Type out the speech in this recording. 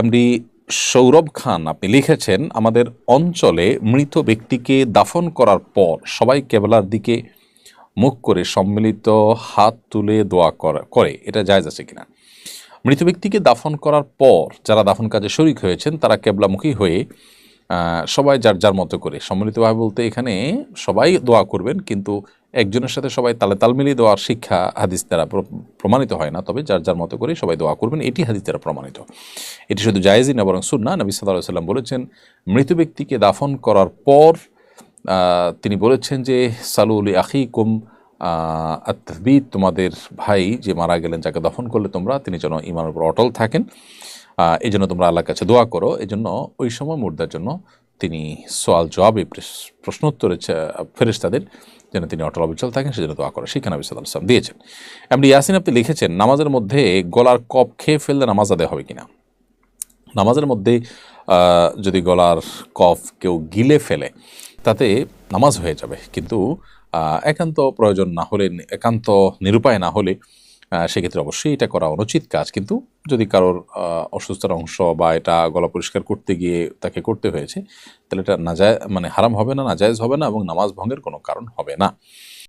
MD Sourav খান, আপনি লিখেছেন, আমাদের অঞ্চলে মৃত ব্যক্তিকে দাফন করার পর সবাই কেবলার দিকে মুখ করে সম্মিলিত হাত তুলে দোয়া করা এটা জায়জ আছে কিনা? মৃত ব্যক্তিকে দাফন করার পর যারা দাফন কাজে শরিক হয়েছেন, তারা কেবলামুখী হয়ে সবাই যার যার মতো করে সম্মিলিতভাবে বলতে এখানে সবাই দোয়া করবেন, কিন্তু একজনের সাথে সবাই তালে তাল মিলিয়ে দেওয়ার শিক্ষা হাদিস দ্বারা প্রমাণিত হয় না, তবে যার যার মতো করে সবাই দোয়া করবেন, এটি হাদিস দ্বারা প্রমাণিত। এটি শুধু জায়েজই না, বরং সুন্না নবী সাল্লাহ সাল্লাম বলেছেন, মৃত ব্যক্তিকে দাফন করার পর তিনি বলেছেন যে সালুল আখি কুম আতবিদ তোমাদের ভাই যে মারা গেলেন, যাকে দফন করলে তোমরা, তিনি যেন ইমানের উপর অটল থাকেন। এই জন্য তোমরা আল্লাহর কাছে দোয়া করো। এই জন্য ওই সময় মুর্দার জন্য তিনি সোয়াল জবাবে প্রশ- প্রশ্নোত্তরে ফেরেস্তাদের যেন তিনি অটল অবিচল থাকেন, সেজন্য দোয়া করে শিক্ষা নবী সাল্লাহ সাল্লাম দিয়েছেন। এমনি ইয়াসিন আপনি লিখেছেন, নামাজের মধ্যে গলার কপ খেয়ে ফেললে নামাজ আদায় হবে কিনা? নামাজের মধ্যে যদি গলার কফ কেউ গিলে ফেলে, তাতে নামাজ হয়ে যাবে। কিন্তু একান্ত প্রয়োজন না হলে, একান্ত নিরুপায় না হলে সেক্ষেত্রে অবশ্যই এটা করা অনুচিত কাজ। কিন্তু যদি কারোর অসুস্থতার অংশ বা এটা গলা পরিষ্কার করতে গিয়ে তাকে করতে হয়েছে, তাহলে এটা নাজায় মানে হারাম হবে না, নাজায়জ হবে না এবং নামাজ ভঙ্গের কোনো কারণ হবে না।